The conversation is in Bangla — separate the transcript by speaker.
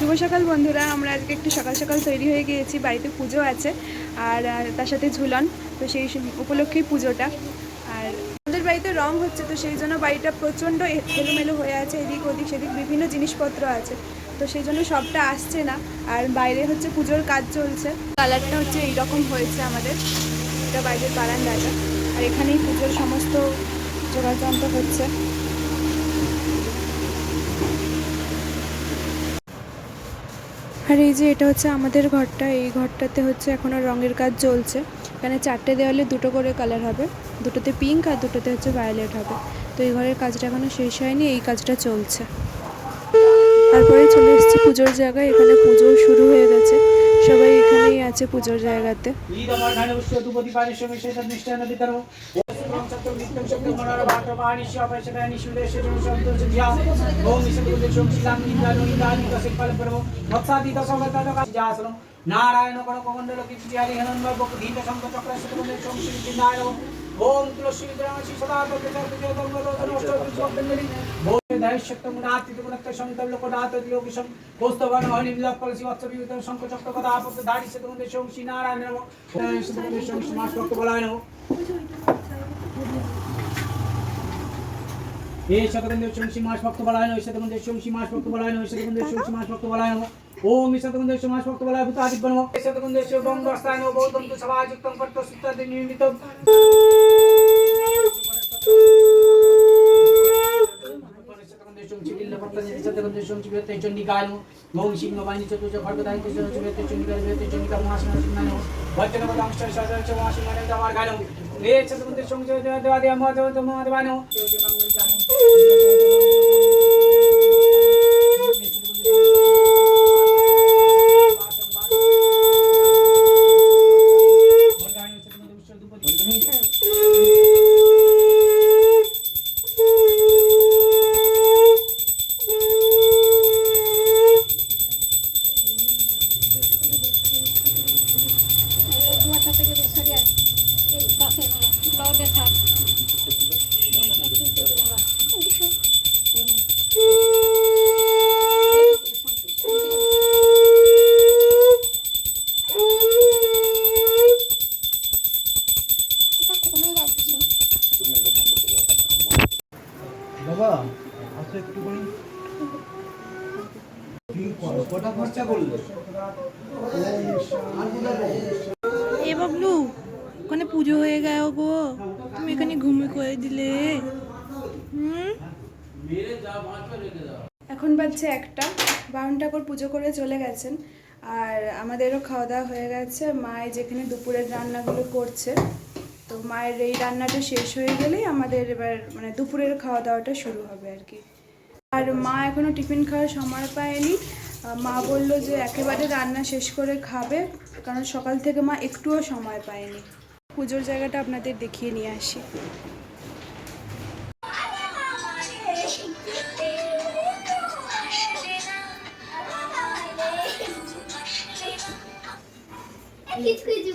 Speaker 1: শুভ সকাল বন্ধুরা, আমরা আজকে একটু সকাল সকাল তৈরি হয়ে গিয়েছি, বাড়িতে পুজো আছে, আর তার সাথে ঝুলন, তো সেই উপলক্ষেই পুজোটা। আর আমাদের বাড়িতে রং হচ্ছে, তো সেই জন্য বাড়িটা প্রচণ্ড এলোমেলো হয়ে আছে, এদিক ওদিক সেদিক বিভিন্ন জিনিসপত্র আছে, তো সেই জন্য সবটা আসছে না, আর বাইরে হচ্ছে পুজোর কাজ চলছে। কালারটা হচ্ছে এইরকম হয়েছে আমাদের, এটা বাইরের বারান্দাটা, আর এখানেই পুজোর সমস্ত যোগাযন্ত্র হচ্ছে। আর এই যে এটা হচ্ছে আমাদের ঘরটা, এই ঘরটাতে হচ্ছে এখনও রঙের কাজ চলছে। এখানে চারটে দেওয়ালে দুটো করে কালার হবে, দুটোতে পিঙ্ক আর দুটোতে হচ্ছে ভায়োলেট হবে। তো এই ঘরের কাজটা এখনও শেষ হয়নি, এই কাজটা চলছে। তারপরে চলে এসেছি পুজোর জায়গায়, এখানে পুজো শুরু হয়ে গেছে। সবাই এখানেই আছে পুজোর জায়গাতে।
Speaker 2: ईदमर्धाने उष्यतुपति पारिश्रमिषेतत् निष्ठेन पितरौ ओम सत्यं नित्यं सत्यं मनोरभाटवाणि श्यापशतानि शुदेशं शब्दं सुध्या ओम ईशतुदेशं शिलां निदानो निदानि कसिफलपरमो भक्सादि दशवतदकाजासनं नारायण এই শতবন্ধের শংসী মাস ভক্ত বলায় নয় শতবন্ধের শংসী মাস ভক্ত বলায় নয় শতবন্ধের শংসী মাস ভক্ত বলায় নম ওম শতবন্ধের সমাজ ভক্ত বলায় ভূত আদিব্য নম শতবন্ধের শিবম বস্তায় নম বৌদ্ধম তু সভাযুক্তম কর্ত সুত্রাদি নির্মিতম চন্ডিকায় গৌম সিংহ বাহিনী চতুর্থ খড়গদায় চন্ডিকায় চন্ডিকা মহাসিংহ সিংহ ভজন
Speaker 3: পদাংশ সদস্য মহাসিংহ দেওয়ার গায়ন এ ছত্রপতির সঙ্গে দেওয়া দেওয়া
Speaker 4: Uhul! আচ্ছা একটুখানি কটা খরচা করলে?
Speaker 1: এ বাবলু ওখানে পুজো হয়ে গেল গো। তুমি এখানে ঘুমি করে দিলে। হুম? এখন বাজছে একটা। বারুণ ঠাকুর পুজো করে চলে গেছেন। আর আমাদেরও খাওয়া দাওয়া হয়ে গেছে। মায়ের যেখানে দুপুরের রান্নাগুলো করছে। তো মায়ের এই রান্নাটা শেষ হয়ে গেলেই আমাদের এবার মানে দুপুরের খাওয়া দাওয়াটা শুরু হবে আর কি। আর মা এখনও টিফিন খাওয়ার সময় পায়নি। মা বলল যে একেবারে রান্না শেষ করে খাবে, কারণ সকাল থেকে মা একটুও সময় পায়নি। পুজোর জায়গাটা আপনাদের দেখিয়ে নিয়ে আসি।
Speaker 3: কিচকিচ